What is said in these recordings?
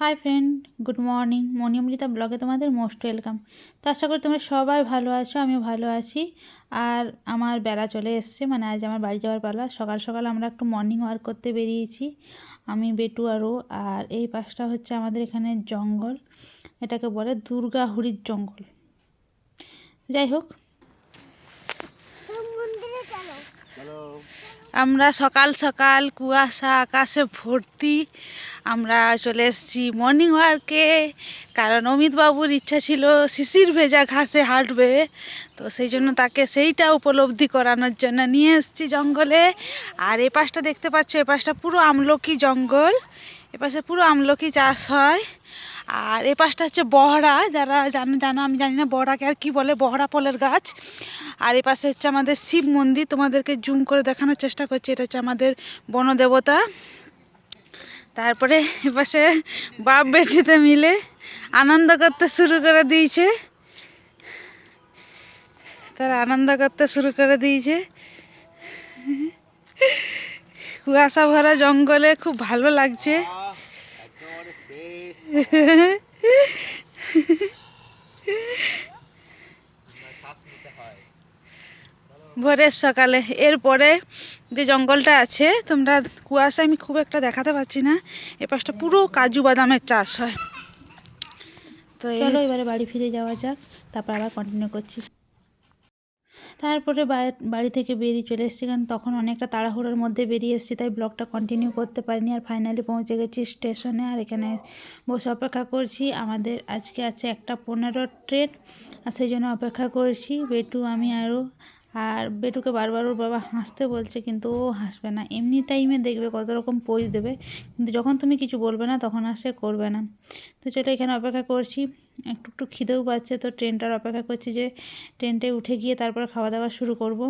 Hi friend good morning. Manimrita ব্লগে তোমাদের most welcome. তো আশা করি তোমরা সবাই ভালো আছো আমিও ভালো আছি। আর আমার বেলা চলে এসছে মানে আজ আমার বাড়ি যাওয়ার পালা। সকাল সকাল আমরা একটু মর্নিং ওয়াক করতে বেরিয়েছি আমি বেটু আরও আর এই পাশটা হচ্ছে আমাদের এখানে জঙ্গল এটাকে বলে দুর্গাহুড়ির জঙ্গল। যাই হোক। আমরা সকাল সকাল কুয়াশা আকাশে ভর্তি। আমরা চলে এসেছি মর্নিং ওয়ার্কে কারণ অমিতবাবুর ইচ্ছা ছিল শিশির ভেজা ঘাসে হাঁটবে। তো সেই জন্য তাকে সেইটা উপলব্ধি করানোর জন্য নিয়ে এসেছি জঙ্গলে। আর এ পাশটা দেখতে পাচ্ছ, এ পাশটা পুরো আমলকি জঙ্গল। এ পাশে পুরো আমলকি চাষ হয়। আর এ পাশটা হচ্ছে বহরা, যারা জানো জানো, আমি জানি না বহরাকে আর কী বলে, বহরা ফলের গাছ। আর এ পাশে হচ্ছে আমাদের শিব মন্দির, তোমাদেরকে জুম করে দেখানোর চেষ্টা করছি, এটা হচ্ছে আমাদের বনদেবতা। তারপরে এপাশে বাপ বেটিতে মিলে আনন্দ করতে শুরু করে দিয়েছে। তারা আনন্দ করতে শুরু করে দিয়েছে। কুয়াশা ভরা জঙ্গলে খুব ভালো লাগছে। ভোরের সকালে। এরপরে যে জঙ্গলটা আছে, তোমরা কুয়াশা আমি খুব একটা দেখাতে পাচ্ছি না। এ পাশটা পুরো কাজু বাদামের চাষ হয়। তো এবারে বাড়ি ফিরে যাওয়া যাক, তারপর আবার কন্টিনিউ করছি। তারপরে বাড়ি থেকে বেরিয়ে চলে এসেছি কারণ তখন অনেকটা তাড়াহুড়োর মধ্যে বেরিয়ে এসেছি, তাই ব্লগটা কন্টিনিউ করতে পারিনি আর ফাইনালি পৌঁছে গেছি স্টেশনে আর এখানে বসে অপেক্ষা করছি। আমাদের আজকে আছে একটা পনেরো ট্রেন, আর সেই জন্য অপেক্ষা করছি। বেটু, আমি আরও আর বেটুকে বারবার ওর বাবা হাসতে বলছে, কিন্তু ও হাসবে না। এমনি টাইমে দেখবে কত রকম পোজ দেবে, কিন্তু যখন তুমি কিছু বলবে না, তখন আর সে করবে না। তো চলো এখানে অপেক্ষা করছি। একটু একটু খিদেও পাচ্ছে, তো ট্রেনটার অপেক্ষা করছি যে ট্রেনটায় উঠে গিয়ে তারপরে খাওয়া দাওয়া শুরু করব।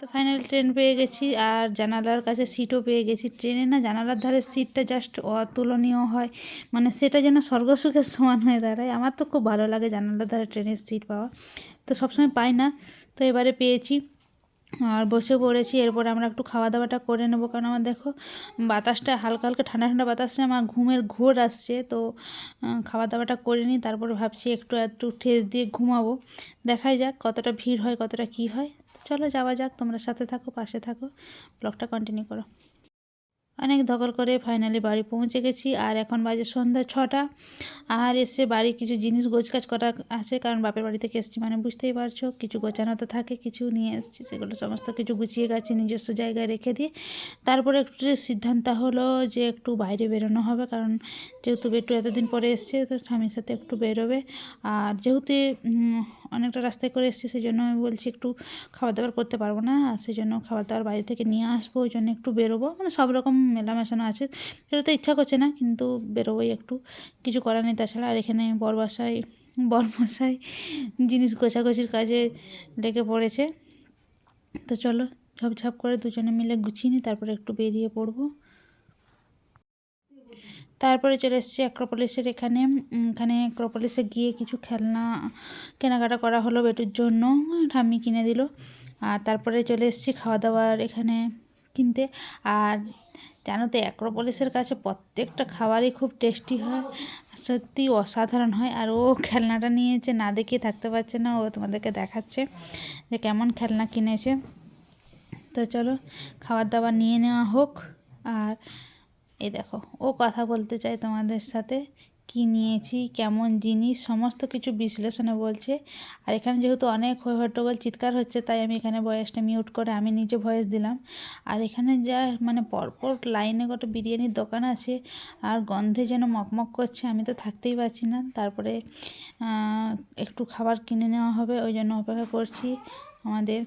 তো ফাইনাল ট্রেন পেয়ে গেছি, আর জানালার কাছে সিটও পেয়ে গেছি। ট্রেনে না জানালার ধারে সিটটা জাস্ট অতুলনীয় হয়। মানে সেটা যেন স্বর্গসুখের সমান হয়ে দাঁড়ায়। আমার তো খুব ভালো লাগে জানালার ধারে ট্রেনের সিট পাওয়া। তো সবসময় পাই না। তো এবারে পেয়েছি। আর বসে পড়েছি। এরপর আমরা একটু খাওয়া দাওয়াটা করে নেব। কারণ আমার দেখো, বাতাসটা হালকা হালকা ঠান্ডা ঠান্ডা বাতাসে আমার ঘুমের ঘোর আসছে। তো খাওয়া দাওয়াটা করে নিই। তারপর ভাবছি একটু একটু ঠেস দিয়ে ঘুমাবো। দেখাই যাক কতটা ভিড় হয়, কতটা কী হয়। চলো যাওয়া যাক। তোমরা সাথে থাকো, পাশে থাকো। ব্লগটা কন্টিনিউ করো। অনেক ধকল করে ফাইনালি বাড়ি পৌঁছে গেছি। আর এখন বাজে সন্ধ্যা ছটা। আর এসে বাড়ি কিছু জিনিস গোছকাজ করা আছে, কারণ বাপের বাড়ি থেকে এসেছি মানে বুঝতেই পারছ। কিছু গোছানো তো থাকে, কিছু নিয়ে এসেছি। সেগুলো সমস্ত কিছু গুছিয়ে গেছি নিজস্ব জায়গায় রেখে দিয়ে তারপরে একটু সিদ্ধান্ত হলো যে একটু বাইরে বেরোনো হবে, কারণ যেহেতু একটু এতদিন পরে এসছে, তো স্বামীর সাথে একটু বেরোবে। আর যেহেতু অনেকটা রাস্তায় করে এসেছি সেই জন্য আমি বলছি একটু খাবার দাবার করতে পারব না সেই জন্য খাবার দাবার বাইরে থেকে নিয়ে আসব, ওই জন্য একটু বেরোবো মানে সব রকম মেলামেশানো আছে। বেরোতে ইচ্ছা করছে না, কিন্তু বেরোবোই একটু। কিছু করার নেই, তাছাড়া আর এখানে বরবাসায়, বরমশাই জিনিস গোছাগুছির কাজে লেগে পড়েছে। তো চলো, ঝপঝপ করে দুজনে মিলে গুছিয়ে নিই, তারপরে একটু বেরিয়ে পড়ব। তারপরে চলে এসেছি অ্যাক্রোপলিসের এখানে। এখানে অ্যাক্রোপলিসে গিয়ে কিছু খেলনা কেনাকাটা করা হলো বেটুর জন্য। ঠাম্মি কিনে দিল। আর তারপরে চলে এসেছি খাওয়া দাওয়ার এখানে কিনতে। আর জানো তো অ্যাক্রোপলিসের কাছে প্রত্যেকটা খাবারই খুব টেস্টি হয়। সত্যি অসাধারণ হয়। আর ও খেলনাটা নিয়েছে, না দেখিয়ে থাকতে পারছে না। ও তোমাদেরকে দেখাচ্ছে যে কেমন খেলনা কিনেছে। তো চলো খাবার দাবার নিয়ে নেওয়া হোক। আর এই দেখো, ও কথা বলতে চায় তোমাদের সাথে। কি নিয়েছি, কেমন জিনিস, সমস্ত কিছু বিশ্লেষণে বলছে। আর এখানে যেহেতু অনেক হট্টগোল চিৎকার হচ্ছে, তাই আমি এখানে ভয়েসটা মিউট করে আমি নিজে ভয়েস দিলাম। আর এখানে যা মানে পরপর লাইনে গোটা বিরিয়ানির দোকান আছে, আর গন্ধে যেন মকমক করছে, আমি তো থাকতেই পারছি না। তারপরে একটু খাবার কিনে নেওয়া হবে, ওই জন্য অপেক্ষা করছি আমাদের।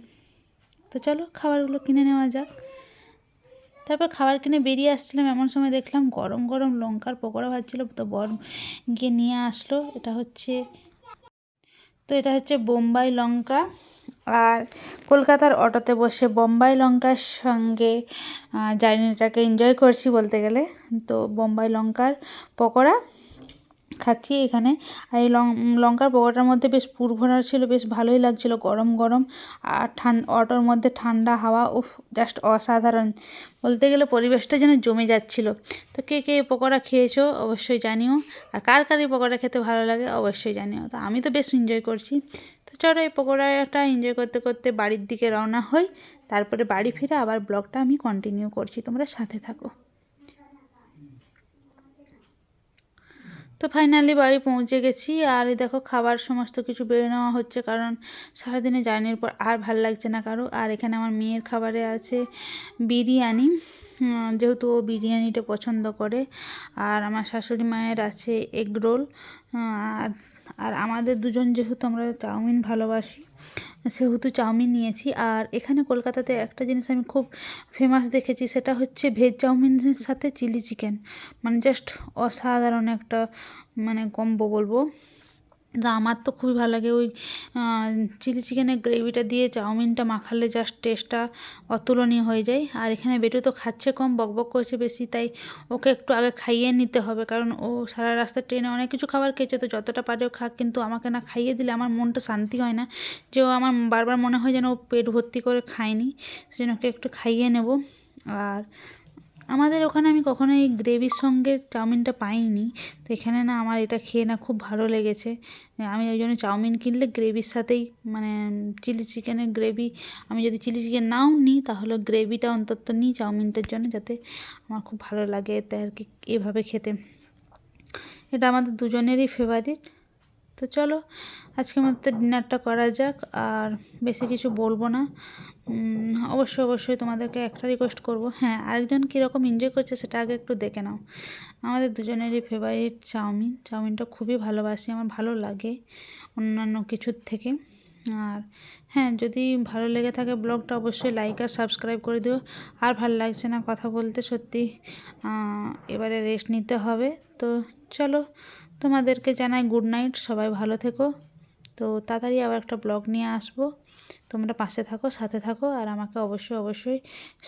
তো চলো, খাবারগুলো কিনে নেওয়া যাক। তারপর খাবার কিনে বেরিয়ে আসছিলাম, এমন সময় দেখলাম গরম গরম লঙ্কার পকোড়া ভাজছিলো, তো বর গিয়ে নিয়ে আসলো। এটা হচ্ছে, তো এটা হচ্ছে বোম্বাই লঙ্কা। আর কলকাতার অটোতে বসে বোম্বাই লঙ্কার সঙ্গে জার্নিটাকে এনজয় করছি বলতে গেলে। তো বোম্বাই লঙ্কার পকোড়া খাচ্ছি এখানে। আর এই লং লঙ্কার পকোটার মধ্যে বেশ পুর ভরা ছিল, বেশ ভালোই লাগছিল গরম গরম। আর ঠান অটোর মধ্যে ঠান্ডা হাওয়া, উফ জাস্ট অসাধারণ। বলতে গেলে পরিবেশটা যেন জমে যাচ্ছিল। তো কে কে পকোড়া খেয়েছো অবশ্যই জানিও। আর কার কার এই পকোড়া খেতে ভালো লাগে অবশ্যই জানিও। তো আমি তো বেশ এনজয় করছি। তো চলো এই পকোড়াটা এনজয় করতে করতে বাড়ির দিকে রওনা হই। তারপরে বাড়ি ফিরে আবার ব্লগটা আমি কন্টিনিউ করছি। তোমরা সাথে থাকো। তো ফাইনালি বাড়ি পৌঁছে গেছি। আর দেখো খাবার সমস্ত কিছু বেড়ে নেওয়া হচ্ছে, কারণ সারাদিনে জার্নির পর আর ভালো লাগছে না কারও। আর এখানে আমার মেয়ের খাবারে আছে বিরিয়ানি। যেহেতু ও বিরিয়ানিটা পছন্দ করে। আর আমার শাশুড়ি মায়ের আছে এগ রোল। আর আর আমাদের দুজন যেহেতু আমরা চাউমিন ভালোবাসি, সেহেতু চাউমিন নিয়েছি। আর এখানে কলকাতাতে একটা জিনিস আমি খুব ফেমাস দেখেছি, সেটা হচ্ছে ভেজ চাউমিনের সাথে চিলি চিকেন মানে জাস্ট অসাধারণ একটা মানে কম্বো বলব। তা আমার তো খুবই ভালো লাগে। ওই চিলি চিকেনের গ্রেভিটা দিয়ে চাউমিনটা মাখালে জাস্ট টেস্টটা অতুলনীয় হয়ে যায়। আর এখানে বেটু তো খাচ্ছে কম বকবক করছে বেশি, তাই ওকে একটু আগে খাইয়ে নিতে হবে। কারণ ও সারা রাস্তা ট্রেনে অনেক কিছু খাবার খেয়েছে, তো যতটা পারে ও খাক, কিন্তু আমাকে না খাইয়ে দিলে আমার মনটা শান্তি হয় না। যে ও আমার বারবার মনে হয় যেন ও পেট ভর্তি করে খায়নি সেজন্য ওকে একটু খাইয়ে নেব। আর আমাদের ওখানে আমি কখনো এই গ্রেভির সঙ্গে চাউমিনটা পাইনি। তো এখানে না আমার এটা খেয়ে না খুব ভালো লেগেছে। আমি ওই জন্য চাউমিন কিনলে গ্রেভির সাথেই মানে চিলি চিকেনের গ্রেভি, আমি যদি চিলি চিকেন নাও নিই তাহলে গ্রেভিটা অন্তত নিই চাউমিনটার জন্য যাতে আমার খুব ভালো লাগে তাই আর কি এভাবে খেতে। এটা আমাদের দুজনেরই ফেভারিট তো চলো, আজকের মতো ডিনারটা করা যাক, আর বেশি কিছু বলব না। অবশ্যই অবশ্যই তোমাদেরকে একটা রিকোয়েস্ট করব। হ্যাঁ আরেকজন কীরকম এনজয় করছে সেটা আগে একটু দেখে নাও। আমাদের দুজনেরই ফেভারিট চাউমিন। চাউমিনটা খুবই ভালোবাসি, আমার ভালো লাগে অন্যান্য কিছুর থেকে। আর হ্যাঁ যদি ভালো লেগে থাকে ব্লগটা, অবশ্যই লাইক আর সাবস্ক্রাইব করে দিও। আর ভালো লাগছে না কথা বলতে, সত্যি এবারে রেস্ট নিতে হবে। তো চলো তোমাদেরকে জানাই গুড নাইট সবাই ভালো থেকো। তো তাড়াতাড়ি আবার একটা ব্লগ নিয়ে আসব। তোমরা পাশে থাকো, সাথে থাকো, আর আমাকে অবশ্যই অবশ্যই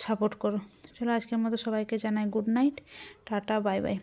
সাপোর্ট করো। চলো আজকের মতো সবাইকে জানাই good night tata bye bye